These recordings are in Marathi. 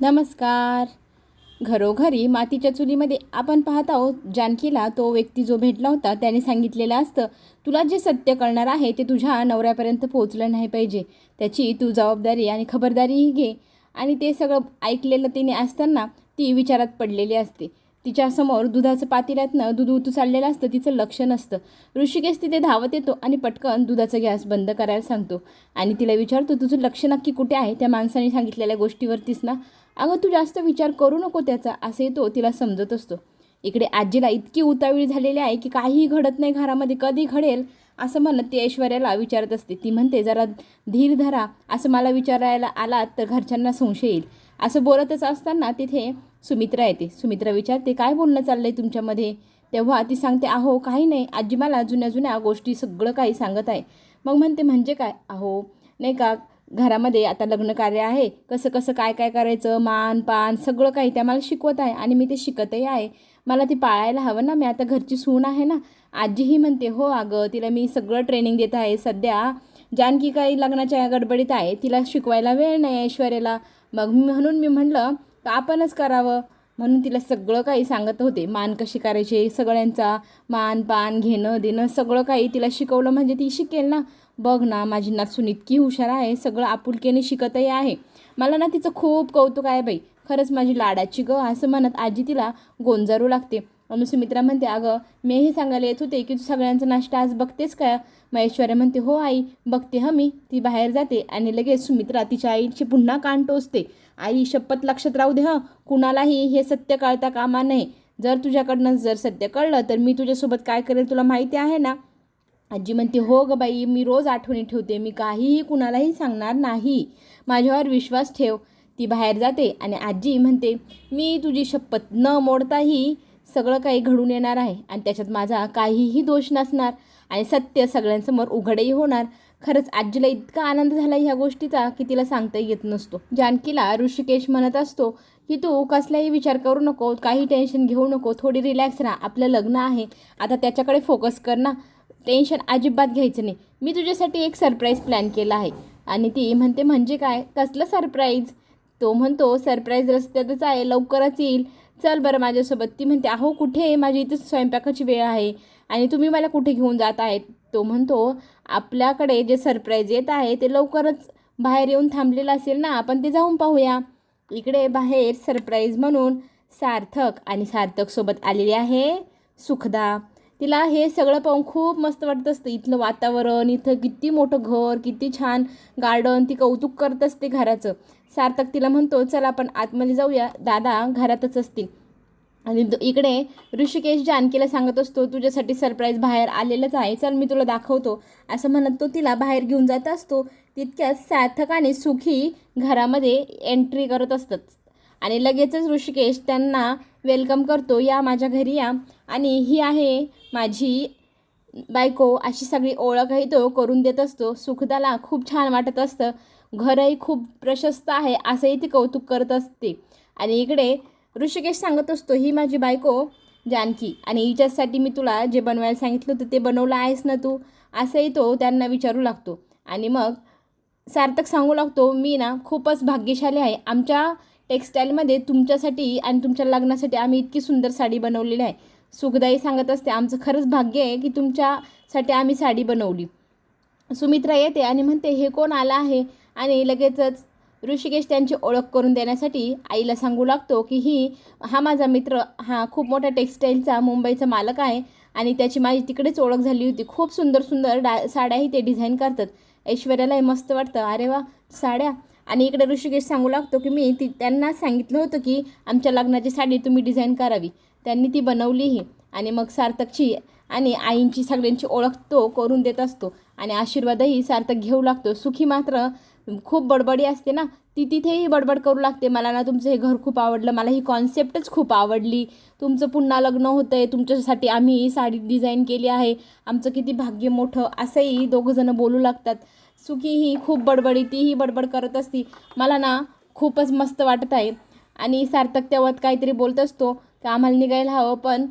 नमस्कार. घरोघरी मातीच्या चुलीमध्ये आपण पाहत आहोत जानकीला तो व्यक्ती जो भेटला होता त्याने सांगितलेलं असतं तुला जे सत्य कळणार आहे ते तुझ्या नवऱ्यापर्यंत पोहोचलं नाही पाहिजे. त्याची तू जबाबदारी आणि खबरदारीही घे. आणि ते सगळं ऐकलेलं तिने असताना ती विचारात पडलेली असते. तिच्यासमोर दुधाचं पातेल्यातनं दूध उतू चाललेलं असतं तिचं लक्ष नसतं. ऋषिकेश तिथे धावत येतो आणि पटकन दुधाचा गॅस बंद करायला सांगतो. आणि तिला विचारतो तुझं लक्ष नक्की कुठे आहे? त्या माणसाने सांगितलेल्या गोष्टीवरतीच ना. अगं तू जास्त विचार करू नको त्याचा असे तो तिला समजत असतो. इकडे आजीला इतकी उतावीळ झालेली आहे की काहीही घडत नाही घरामध्ये कधी घडेल? असं म्हणत ती ऐश्वर्याला विचारत असते. ती म्हणते जरा धीर धरा असं मला विचारायला आलात तर घरच्यांना संशय येईल. असं बोलतच असताना तिथे सुमित्रा येते. सुमित्रा विचारते काय बोलणं चाललंय तुमच्यामध्ये? तेव्हा ती सांगते अहो काही नाही. आजी मला जुन्या जुन्या गोष्टी सगळं काही सांगत आहे. मग म्हणते म्हणजे काय? अहो नाही का घरामध्ये आता लग्न कार्य आहे. कसं कसं काय काय करायचं मान पान सगळं काही त्या मला शिकवत आहे आणि मी ते शिकतही आहे. मला ती पाळायला हवं ना. मी आता घरची सून आहे ना. आजीही म्हणते हो अगं तिला मी सगळं ट्रेनिंग देत आहे. सध्या जानकी काही लग्नाच्या गडबडीत आहे. तिला शिकवायला वेळ नाही ऐश्वर्याला. मग मी- म्हणून मी म्हणलं का आपणच करावं? म्हणून तिला सगळं काही सांगत होते. मान कशी करायची? सगळ्यांचा मान पान घेणं देणं सगळं काही तिला शिकवलं. म्हणजे ती शिकेल ना? बघ ना माझी नासून इतकी हुशार आहे. सगळं आपुलकीने शिकतही आहे. मला ना तिचं खूप कौतुक आहे बाई. खरंच माझी लाडाची ग असं म्हणत आजी तिला गोंजारू लागते. आणि सुमित्रा म्हणते अगं मीही सांगायला येत होते की तू सगळ्यांचा नाश्ता आज बघतेस का? महेश्वर्या म्हणते हो आई बघते हं मी. ती बाहेर जाते आणि लगेच सुमित्रा तिच्या आईची पुन्हा कान टोचते. आई शपथ लक्षात राहू दे हं. कुणालाही हे सत्य कळता कामा नये. जर तुझ्याकडनं जर सत्य कळलं तर मी तुझ्यासोबत काय करेल तुला माहिती आहे ना? आजी म्हणते हो ग बाई मी रोज आठवणी ठेवते. मी काहीही कुणालाही सांगणार नाही. माझ्यावर विश्वास ठेव. ती बाहेर जाते आणि आजी म्हणते मी तुझी शपथ न मोडताही सगळं काही घडून येणार आहे आणि त्याच्यात माझा काहीही दोष नसणार आणि सत्य सगळ्यांसमोर उघडही होणार. खरंच आजीला इतका आनंद झाला ह्या गोष्टीचा की तिला सांगता येत नसतो. जानकीला ऋषिकेश म्हणत असतो की तू कसलाही विचार करू नको काही टेन्शन घेऊ नको थोडी रिलॅक्स राहा आपलं लग्न आहे. आता त्याच्याकडे फोकस कर ना. टेन्शन अजिबात घ्यायचं नाही. मी तुझ्यासाठी एक सरप्राईज प्लॅन केला आहे. आणि ती म्हणते म्हणजे काय? कसलं सरप्राईज तो म्हणतो सरप्राईज रस्त्यातच आहे. लवकरच येईल. चल बरं माझ्यासोबत. ती म्हणते अहो कुठे माझी इथे स्वयंपाकाची वेळ आहे. आणि तुम्ही मला कुठे घेऊन जात आहेत? तो म्हणतो आपल्याकडे जे सरप्राईज येत आहे ते लवकरच बाहेर येऊन थांबलेलं असेल ना आपण ते जाऊन पाहूया. इकडे बाहेर सरप्राईज म्हणून सार्थक आणि सार्थकसोबत आलेली आहे सुखदा. तिला हे सगळं पाहून खूप मस्त वाटत असतं. इथलं वातावरण इथं किती मोठं घर किती छान गार्डन ती कौतुक करत असते घराचं. सार्थक तिला म्हणतो चला आपण आतमध्ये जाऊया. दादा घरातच असतील. आणि इकडे ऋषिकेश जानकीला सांगत असतो तुझ्यासाठी सरप्राईज बाहेर आलेलंच आहे. चल मी तुला दाखवतो. असं म्हणत तो तिला बाहेर घेऊन जात असतो. तितक्याच सार्थक आणि सुखी घरामध्ये एंट्री करत असतात. आणि लगेचच ऋषिकेश त्यांना वेलकम करतो. या माझ्या घरी या. आणि ही आहे माझी बायको. अशी सगळी ओळखही तो करून देत असतो. सुखदाला खूप छान वाटत असतं. घरही खूप प्रशस्त आहे. असंही ती कौतुक करत असते. आणि इकडे ऋषिकेश सांगत असतो ही माझी बायको जानकी. आणि हिच्यासाठी मी तुला जे बनवायला सांगितलं होतं ते बनवलं आहेस ना तू? असंही तो त्यांना विचारू लागतो. आणि मग सार्थक सांगू लागतो मी ना खूपच भाग्यशाली आहे. आमच्या टेक्स्टाईलमध्ये तुमच्यासाठी आणि तुमच्या लग्नासाठी आम्ही इतकी सुंदर साडी बनवलेली आहे. सुखदाई सांगत असते आमचं खरंच भाग्य आहे की तुमच्यासाठी आम्ही साडी बनवली. सुमित्रा येते आणि म्हणते हे कोण आलं आहे? आणि लगेचच ऋषिकेश त्यांची ओळख करून देण्यासाठी आईला सांगू लागतो की ही हा माझा मित्र हा खूप मोठा टेक्स्टाईलचा मुंबईचा मालक आहे आणि त्याची माझी तिकडेच ओळख झाली होती. खूप सुंदर सुंदर डा साड्याही ते डिझाईन करतात. ऐश्वर्यालाही मस्त वाटतं. अरे वा साड्या आणि इकडे ऋषिकेश सांगू लागतो की मी ती त्यांना सांगितलं होतं की आमच्या लग्नाची साडी तुम्ही डिझाईन करावी. त्यांनी ती बनवलीही. आणि मग सार्थकची आणि आईंची सगळ्यांची ओळख तो करून देत असतो. आणि आशीर्वादही सार्थक घेऊ लागतो. सुखी मात्र खूप बडबडी असते ना. ती तिथेही बडबड करू लागते. मला ना तुमचं हे घर खूप आवडलं. मला ही कॉन्सेप्टच खूप आवडली. तुमचं पुन्हा लग्न होतं आहे तुमच्यासाठी आम्ही ही साडी डिझाईन केली आहे. आमचं किती भाग्य मोठं. असंही दोघंजणं बोलू लागतात. सुखी ही खूप बडबडी तीही बडबड करत असती. मला ना खूपच मस्त वाटत आहे. आणि सार्थक तेव्हा काहीतरी बोलत असतो की आम्हाला निघायला हवं पण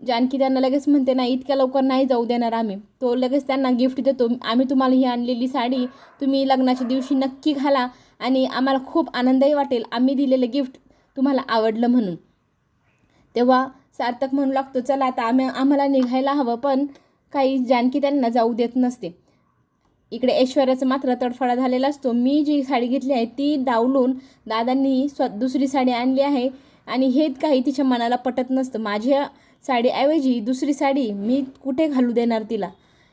जानकी त्यांना लगेच म्हणते नाही इतक्या लवकर नाही जाऊ देणार आम्ही. तो लगेच त्यांना गिफ्ट देतो. आम्ही तुम्हाला ही आणलेली साडी तुम्ही लग्नाच्या दिवशी नक्की घाला आणि आम्हाला खूप आनंदही वाटेल. आम्ही दिलेलं गिफ्ट तुम्हाला आवडलं म्हणून. तेव्हा सार्थक म्हणू लागतो चला आता आम्ही आम्हाला निघायला हवं पण काही जानकी त्यांना जाऊ देत नसते. इकडे ऐश्वर्याचा मात्र तडफडा झालेला असतो. मी जी साडी घेतली आहे ती डावलून दादांनी स्व दुसरी साडी आणली आहे आणि हे काही तिच्या मनाला पटत नसतं. माझ्या साडीऐवजी दुसरी साडी मी कुठे घालू देणार तिला?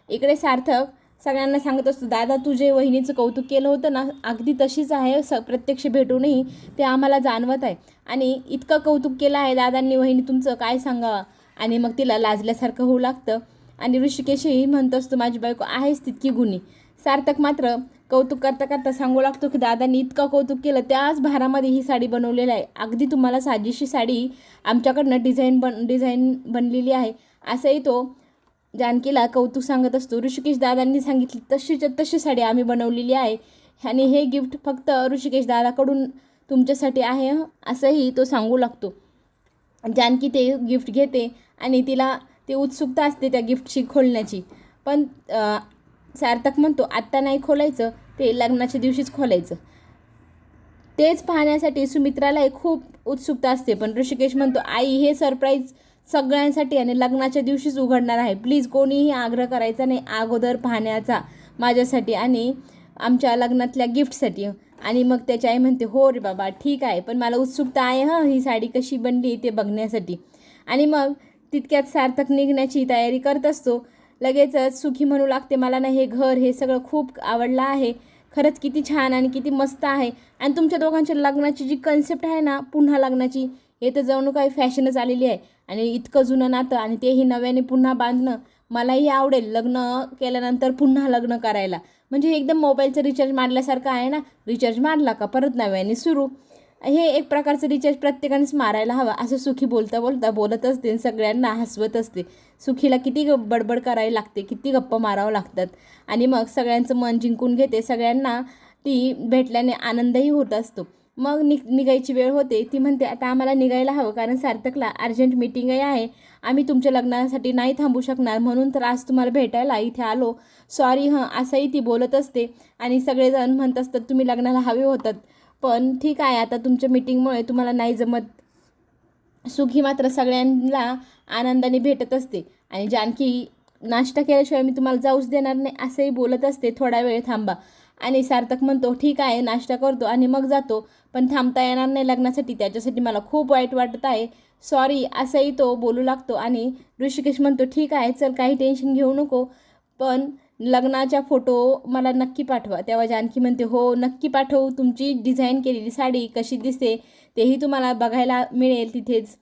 इकडे सार्थक सगळ्यांना सांगत असतो दादा तू जे वहिनीचं कौतुक केलं होतं ना? अगदी तशीच आहे. स प्रत्यक्ष भेटूनही ते आम्हाला जाणवत आहे. आणि इतकं कौतुक केलं आहे दादांनी वहिनी तुमचं काय सांगावं? आणि मग तिला लाजल्यासारखं होऊ लागतं. आणि ऋषिकेशही म्हणत असतो माझी बायको आहेच तितकी गुणी. सार्थक मात्र कौतुक करता करता सांगू लागतो की दादांनी इतकं कौतुक केलं त्याच भारामध्ये ही साडी बनवलेली आहे. अगदी तुम्हाला साजेशी साडी आमच्याकडनं डिझाईन बन डिझाईन बनलेली आहे असंही तो जानकीला कौतुक सांगत असतो. ऋषिकेश दादांनी सांगितली तशीच्या तशी साडी आम्ही बनवलेली आहे आणि हे गिफ्ट फक्त ऋषिकेश दादाकडून तुमच्यासाठी आहे असंही तो सांगू लागतो. जानकी ते गिफ्ट घेते आणि तिला ते उत्सुकता असते त्या गिफ्टची खोलण्याची. पण सार्थक म्हणतो आत्ता नाही खोलायचं ते लग्नाच्या दिवशीच खोलायचं. तेच पाहण्यासाठी सुमित्रालाही खूप उत्सुकता असते. पण ऋषिकेश म्हणतो आई हे सरप्राईज सगळ्यांसाठी आणि लग्नाच्या दिवशीच उघडणार आहे. प्लीज कोणीही आग्रह करायचा नाही. अगोदर पाहण्याचा माझ्यासाठी आणि आमच्या लग्नातल्या गिफ्टसाठी आणि मग त्याची आई म्हणते हो रे बाबा ठीक आहे. पण मला उत्सुकता आहे हं. ही साडी कशी बनली ते बघण्यासाठी. आणि मग तितक्यात सार्थक निघण्याची तयारी करत असतो. लगेचच सुखी म्हणू लागते मला ना हे घर हे सगळं खूप आवडलं आहे. खरंच किती छान आणि किती मस्त आहे. आणि तुमच्या दोघांच्या लग्नाची जी कन्सेप्ट आहे ना पुन्हा लग्नाची हे तर जणू काही फॅशनच आलेली आहे. आणि इतकं जुनं नातं आणि तेही नव्याने पुन्हा बांधणं मलाही आवडेल लग्न केल्यानंतर पुन्हा लग्न करायला. म्हणजे एकदम मोबाईलचं रिचार्ज मारल्यासारखं आहे ना? रिचार्ज मारला का? परत नव्याने सुरू. हे एक प्रकारचं रिचार्ज प्रत्येकानेच मारायला हवं. असं सुखी बोलता बोलता बोलत असते आणि सगळ्यांना हसवत असते. सुखीला किती ग- बडबड करावी लागते किती गप्पा मारावं लागतात. आणि मग सगळ्यांचं मन जिंकून घेते. सगळ्यांना ती भेटल्याने आनंदही होत असतो. मग नि निघायची वेळ होते. ती म्हणते आता आम्हाला निघायला हवं कारण सार्थकला अर्जंट मीटिंगही आहे. आम्ही तुमच्या लग्नासाठी नाही थांबू शकणार. म्हणून तर आज तुम्हाला भेटायला इथे आलो. सॉरी हं असंही ती बोलत असते. आणि सगळेजण म्हणत असतात तुम्ही लग्नाला हवे होतात. पण ठीक आहे आता तुमच्या मीटिंगमुळे तुम्हाला नाही जमत. सुखी मात्र सगळ्यांना आनंदाने भेटत असते. आणि जानकी नाश्ता केल्याशिवाय मी तुम्हाला जाऊच देणार नाही असंही बोलत असते. थोडा वेळ थांबा. आणि सार्थक म्हणतो ठीक आहे नाश्ता करतो आणि मग जातो. पण थांबता येणार नाही लग्नासाठी. त्याच्यासाठी मला खूप वाईट वाटत आहे. सॉरी असंही तो बोलू लागतो. आणि ऋषिकेश म्हणतो ठीक आहे चल काही टेन्शन घेऊ नको. पण लग्नाच्या फोटो मला नक्की पाठवा. तेव्हा जानकी म्हणते हो नक्की पाठवू. तुमची डिझाईन केलेली साडी कशी दिसते तेही तुम्हाला बघायला मिळेल तिथेच.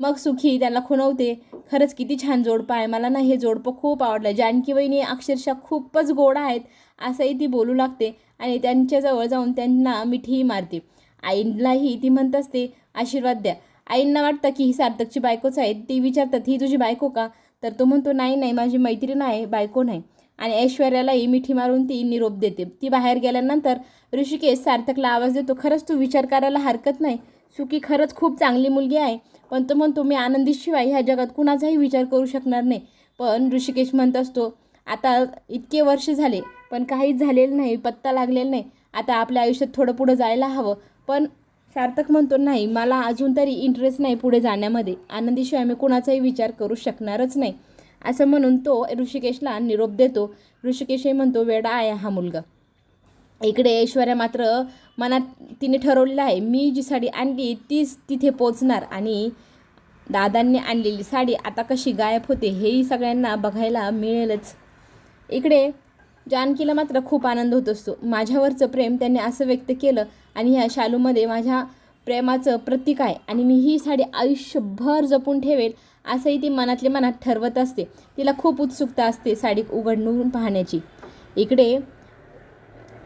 मग सुखी त्याला खुणवते खरंच किती छान जोडपं आहे. मला ना हे जोडपं खूप आवडलं. जानकी वहिनी अक्षरशः खूपच गोड आहेत असंही ती बोलू लागते आणि त्यांच्याजवळ जाऊन त्यांना मिठीही मारते. आईलाही ती म्हणत असते आशीर्वाद द्या. आईंना वाटतं की ही सार्थकची बायकोच आहे. ती विचारतात ही तुझी बायको का? तर तो म्हणतो नाही नाही माझी मैत्रीण आहे बायको नाही. आणि ऐश्वर्यालाही मिठी मारून ती निरोप देते. ती बाहेर गेल्यानंतर ऋषिकेश सार्थकला आवाज देतो खरंच तू विचार करायला हरकत नाही. सुकी खरंच खूप चांगली मुलगी आहे. पण तो म्हणतो मी आनंदीशिवाय ह्या जगात कुणाचाही विचार करू शकणार नाही. पण ऋषिकेश म्हणत असतो आता इतके वर्ष झाले पण काहीच झालेलं नाही पत्ता लागलेला नाही. आता आपल्या आयुष्यात थोडं पुढं जायला हवं. पण सार्थक म्हणतो नाही मला अजून तरी इंटरेस्ट नाही पुढे जाण्यामध्ये. आनंदीशिवाय मी कुणाचाही विचार करू शकणारच नाही. असं म्हणून तो ऋषिकेशला निरोप देतो. ऋषिकेशही म्हणतो वेडा आहे हा मुलगा. इकडे ऐश्वर्या मात्र मनात तिने ठरवलेलं आहे मी जी साडी आणली तीच तिथे पोचणार आणि दादांनी आणलेली साडी आता कशी गायब होते हेही सगळ्यांना बघायला मिळेलच. इकडे जानकीला मात्र खूप आनंद होत असतो. माझ्यावरचं प्रेम त्यांनी असं व्यक्त केलं आणि ह्या शालूमध्ये माझ्या प्रेमाचं प्रतीक आहे आणि मी ही साडी आयुष्यभर जपून ठेवेल असंही ती मनातल्या मनात ठरवत असते. तिला खूप उत्सुकता असते साडी उघडून पाहण्याची. इकडे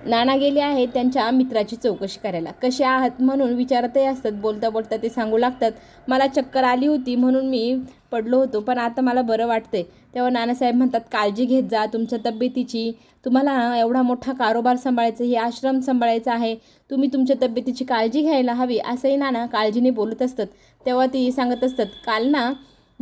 नाना गेले आहेत त्यांच्या मित्राची चौकशी करायला. कसे आहात म्हणून विचारतही असतात. बोलता बोलता ते सांगू लागतात. मला चक्कर आली होती म्हणून मी पडलो होतो पण आता मला बरं वाटतंय. तेव्हा नानासाहेब म्हणतात काळजी घेत जा तुमच्या तब्येतीची. तुम्हाला एवढा मोठा कारोबार सांभाळायचा हे आश्रम सांभाळायचा आहे. तुम्ही तुमच्या तब्येतीची काळजी घ्यायला हवी. असंही नाना काळजीने बोलत असतात. तेव्हा ती सांगत असतात काल ना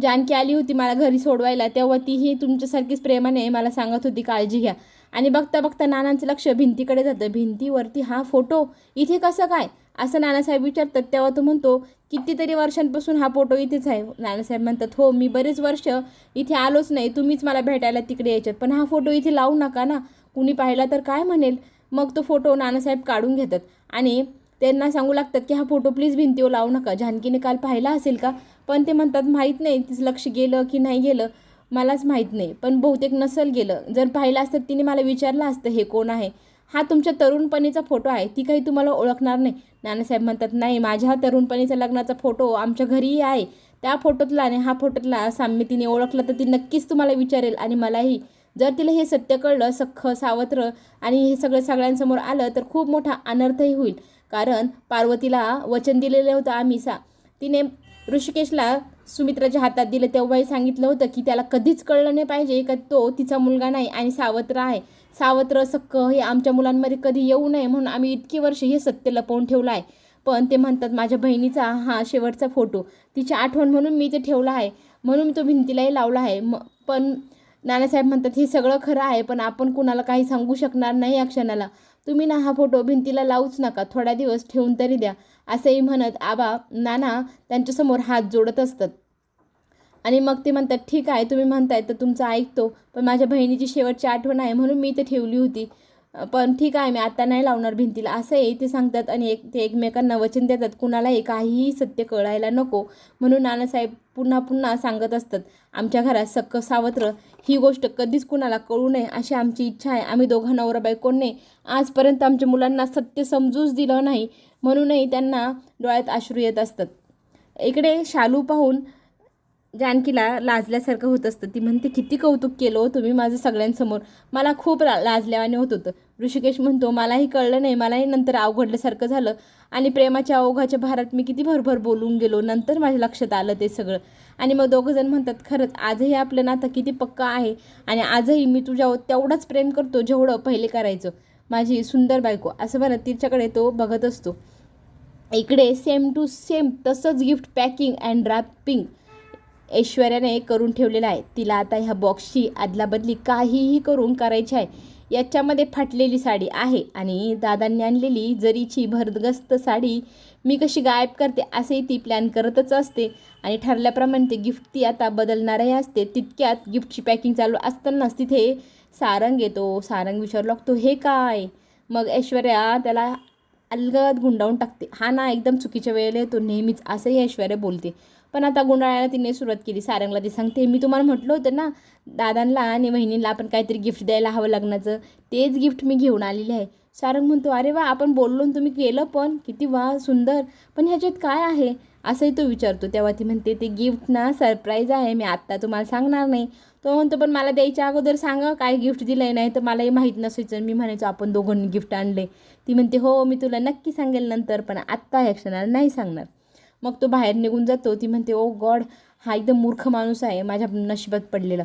जानकी आली होती मला घरी सोडवायला तेव्हा तीही तुमच्यासारखीच प्रेमाने मला सांगत होती काळजी घ्या. आणि बघता बघता नानांचं लक्ष भिंतीकडे जातं. भिंतीवरती हा फोटो इथे कसं काय? असं नानासाहेब विचारतात. तेव्हा तो म्हणतो कितीतरी वर्षांपासून हा फोटो इथेच आहे. नानासाहेब म्हणतात हो मी बरेच वर्ष इथे आलोच नाही. तुम्हीच मला भेटायला तिकडे यायच्यात. पण हा फोटो इथे लावू नका ना. कुणी पाहिला तर काय म्हणेल? मग तो फोटो नानासाहेब काढून घेतात. आणि त्यांना सांगू लागतात की हा फोटो प्लीज भिंतीवर लावू नका. जानकीने काल पाहिला असेल का? पण ते म्हणतात माहीत नाही तिचं लक्ष गेलं की नाही गेलं. मलाच माहीत नाही. पण बहुतेक नसल गेलं. जर पाहिलं असतं तिने मला विचारलं असतं हे कोण आहे? हा तुमच्या तरुणपणीचा फोटो आहे. ती काही तुम्हाला ओळखणार नाही. नानासाहेब म्हणतात नाही माझ्या तरुणपणीचा लग्नाचा फोटो आमच्या घरीही आहे. त्या फोटोतला आणि हा फोटोतला साम्य तिने ओळखलं तर ती नक्कीच तुम्हाला विचारेल आणि मलाही. जर तिला हे सत्य कळलं सख्ख सावत्र आणि हे सगळं सगळ्यांसमोर आलं तर खूप मोठा अनर्थही होईल. कारण पार्वतीला वचन दिलेलं होतं आम्ही सा तिने ऋषिकेशला सुमित्राच्या हातात दिलं. तेव्हाही सांगितलं होतं की त्याला कधीच कळलं नाही पाहिजे का तो तिचा मुलगा नाही आणि सावत्र आहे. सावत्र सक्क हे आमच्या मुलांमध्ये कधी येऊ नये म्हणून आम्ही इतकी वर्ष हे सत्य लपवून ठेवलं आहे. पण ते म्हणतात माझ्या बहिणीचा हा शेवटचा फोटो. तिची आठवण म्हणून मी ते ठेवला आहे. म्हणून मी तो भिंतीलाही लावला आहे. म पण नानासाहेब म्हणतात हे सगळं खरं आहे पण आपण कुणाला काही सांगू शकणार नाही या क्षणाला. तुम्ही ना हा फोटो भिंतीला लावूच नका थोडा दिवस ठेवून तरी द्या असंही म्हणत आबा नाना त्यांच्यासमोर हात जोडत असतात. आणि मग ते म्हणतात ठीक आहे तुम्ही म्हणताय तर तुमचं ऐकतो पण माझ्या बहिणीची शेवटची आठवण आहे म्हणून मी ते ठेवली होती. पण ठीक आहे मी आता नाही लावणार भिंतीला. असंही ते सांगतात आणि एक ते एकमेकांना वचन देतात. कुणालाही काहीही सत्य कळायला नको म्हणून नानासाहेब पुन्हा पुन्हा सांगत असतात आमच्या घरात सक्क सावत्र ही गोष्ट कधीच कुणाला कळू नये अशी आमची इच्छा आहे. आम्ही दोघा नवरा नाही? आजपर्यंत आमच्या मुलांना सत्य समजूच दिलं नाही. म्हणूनही त्यांना डोळ्यात अश्रू येत असतात. इकडे शालू पाहून जानकीला लाजल्यासारखं होत असतं ती म्हणते किती कौतुक केलं हो तुम्ही माझं सगळ्यांसमोर. मला खूप ला लाजल्यावाने होत होतं. ऋषिकेश म्हणतो मलाही कळलं नाही मलाही नंतर अवघडल्यासारखं झालं. आणि प्रेमाच्या अवघाच्या भारात मी किती भरभर बोलून गेलो नंतर माझ्या लक्षात आलं ते सगळं. आणि मग दोघंजण म्हणतात खरंच आजही आपलं नातं किती पक्का आहे. आणि आजही मी तुझ्यावर तेवढंच प्रेम करतो जेवढं पहिले करायचं. माझी सुंदर बायको. असं म्हणत तिच्याकडे तो बघत असतो. इकडे सेम टू सेम तसंच गिफ्ट पॅकिंग अँड रॅपिंग ऐश्वर्याने करून ठेवलेलं आहे. तिला आता ह्या बॉक्सची अदलाबदली काहीही करून करायची आहे. याच्यामध्ये फाटलेली साडी आहे आणि दादांनी आणलेली जरीची भरदगस्त साडी मी कशी गायब करते असेही ती प्लॅन करतच असते. आणि ठरल्याप्रमाणे ते गिफ्ट ती आता बदलणारही असते. तितक्यात गिफ्टची पॅकिंग चालू असतानाच तिथे सारंग येतो. सारंग विचारू लागतो हे काय? मग ऐश्वर्या त्याला अलगद गुंडाळून टाकते. हा ना एकदम चुकीच्या वेळेला येतो. नेहमीच असंही ऐश्वर्या बोलते. पण आता गुंडाळायला तिने सुरुवात केली सारंगला ती सांगते मी तुम्हाला म्हटलं होतं ना दादांना आणि बहिणीला आपण काहीतरी गिफ्ट द्यायला हवं लग्नाचं तेच गिफ्ट मी घेऊन आलेली आहे. सारंग म्हणतो अरे वा आपण बोललो तुम्ही केलं पण किती वा सुंदर. पण ह्याच्यात काय आहे? असंही तो विचारतो. तेव्हा ती म्हणते ते गिफ्ट ना सरप्राईज आहे मी आत्ता तुम्हाला सांगणार नाही. तो म्हणतो पण मला द्यायच्या अगोदर सांगा काय गिफ्ट दिलं नाही तर मलाही माहीत नसायचं मी म्हणायचो आपण दोघांनी गिफ्ट आणले. ती म्हणते हो मी तुला नक्की सांगेल नंतर पण आत्ता ह्या क्षणाला नाही सांगणार. मग तो बाहेर निघून जातो. ती म्हणते ओ गॉड हा एकदम मूर्ख माणूस आहे. माझ्या नशिबात पडलेला.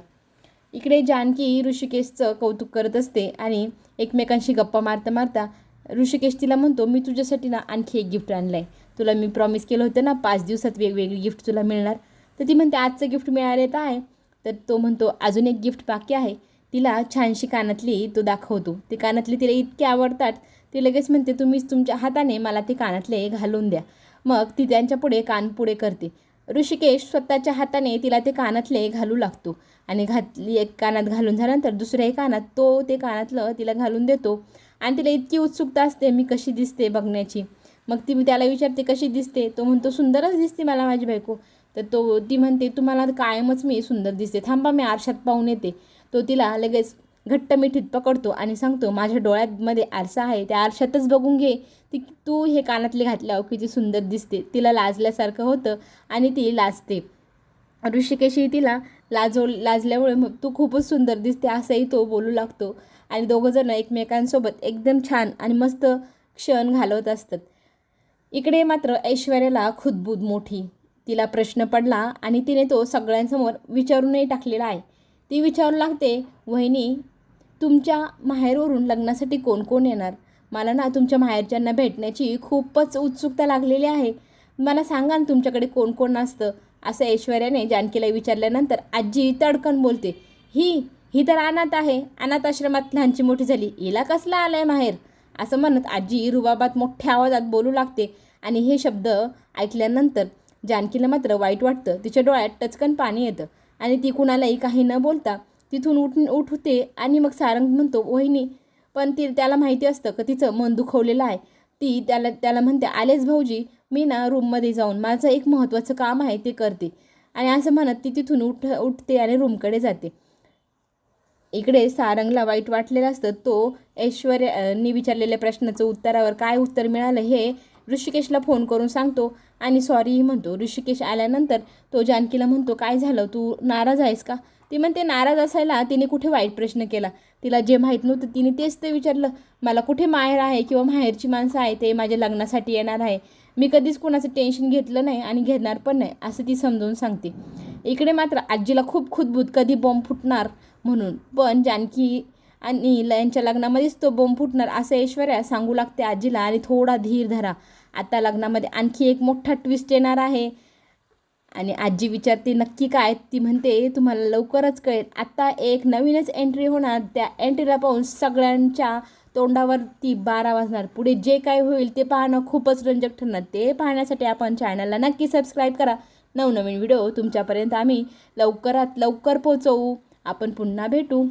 इकडे जानकी ऋषिकेशचं कौतुक करत असते आणि एकमेकांशी गप्पा मारता मारता ऋषिकेश तिला म्हणतो मी तुझ्यासाठी ना आणखी एक गिफ्ट आणलं आहे तुला मी प्रॉमिस केलं होतं ना पाच दिवसात वेगवेगळी गिफ्ट तुला मिळणार. तर ती म्हणते आजचं गिफ्ट मिळाले तर आहे. तर तो म्हणतो अजून एक गिफ्ट बाकी आहे. तिला छानशी कानातली तो दाखवतो. ते कानातले तिला इतके आवडतात. ती लगेच म्हणते तुम्हीच तुमच्या हाताने मला ते कानातले घालून द्या. मग ती त्यांच्या पुढे कान पुढे करते. ऋषिकेश स्वतःच्या हाताने तिला ते कानातले घालू लागतो आणि घातली एक कानात घालून झाल्यानंतर दुसऱ्याही कानात तो ते कानातलं तिला घालून देतो आणि तिला इतकी उत्सुकता असते मी कशी दिसते बघण्याची? मग ती मी त्याला विचारते कशी दिसते? तो म्हणतो सुंदरच दिसते मला माझी बायको. तर तो ती म्हणते तुम्हाला कायमच मी सुंदर दिसते. थांबा मी आरशात पाहून येते. तो तिला लगेच घट्ट मिठीत पकडतो आणि सांगतो माझ्या डोळ्यामध्ये आरसा आहे त्या आरशातच बघून घे. ती तू हे कानातले घातल्यावर किती सुंदर दिसते. तिला लाजल्यासारखं होतं आणि ती लाजते. ऋषिकेशही तिला लाजव लाजल्यामुळे मग तू खूपच सुंदर दिसते असंही तो बोलू लागतो. आणि दोघंजण एकमेकांसोबत एकदम छान आणि मस्त क्षण घालवत असतात. इकडे मात्र ऐश्वर्याला खुदबूद मोठी. तिला प्रश्न पडला आणि तिने तो सगळ्यांसमोर विचारूनही टाकलेला आहे. ती विचारू लागते वहिनी तुमच्या माहेरवरून लग्नासाठी कोण कोण येणार? मला ना तुमच्या माहेरच्यांना भेटण्याची खूपच उत्सुकता लागलेली आहे. मला सांगा ना तुमच्याकडे कोण कोण असतं? असं ऐश्वर्याने जानकीला विचारल्यानंतर आजी तडकन बोलते ही ही तर अनाथ आहे. अनाथ आश्रमात लहानची मोठी झाली. हिला कसला आला आहे माहेर? असं म्हणत आजी रुबाबात मोठ्या आवाजात बोलू लागते आणि हे शब्द ऐकल्यानंतर जानकीला मात्र वाईट वाटतं. तिच्या डोळ्यात टचकन पाणी येतं आणि ती कुणालाही काही न बोलता तिथून उठ उठते आणि मग सारंग म्हणतो वहिनी पण ती त्याला माहिती असतं का तिचं मन दुखवलेलं आहे? ती त्याला त्याला म्हणते आलेच भाऊजी मी ना रूममध्ये जाऊन माझं एक महत्त्वाचं काम आहे ते करते. आणि असं म्हणत ती तिथून उठ उठते आणि रूमकडे जाते. इकडे सारंगला वाईट वाटलेलं असतं. तो ऐश्वर्यानी विचारलेल्या प्रश्नाचं उत्तरावर काय उत्तर मिळालं हे ऋषिकेशला फोन करून सांगतो. आणि सॉरीही म्हणतो. ऋषिकेश आल्यानंतर तो जानकीला म्हणतो काय झालं? तू नाराज आहेस का? ती म्हणते नाराज असायला तिने कुठे वाईट प्रश्न केला? तिला जे माहीत नव्हतं तिने तेच ते विचारलं. मला कुठे माहेर आहे किंवा माहेरची माणसं आहे ते माझ्या लग्नासाठी येणार आहे. मी कधीच कोणाचं टेन्शन घेतलं नाही आणि घेणार पण नाही असं ती समजून सांगते. इकडे मात्र आजीला खूप खुदबूत कधी बॉम्ब फुटणार म्हणून. पण जानकी आणि ल- यांच्या लग्नामध्येच तो बॉम्ब फुटणार असं ऐश्वर्या सांगू लागते आजीला आणि थोडा धीर धरा. आता लग्नामध्ये आणखी एक मोठा ट्विस्ट येणार आहे. आणि आजी विचारते नक्की काय? ती म्हणते तुम्हाला लवकरच कळेल. आत्ता एक नवीनच एंट्री होणार. त्या एंट्रीला पाहून सगळ्यांच्या तोंडावरती बारा वाजणार. पुढे जे काय होईल ते पाहणं खूपच रंजक ठरणार. ते पाहण्यासाठी आपण चॅनलला नक्की सबस्क्राईब करा. नवनवीन व्हिडिओ तुमच्यापर्यंत आम्ही लवकरात लवकर पोचवू आपण पुन्हा भेटू.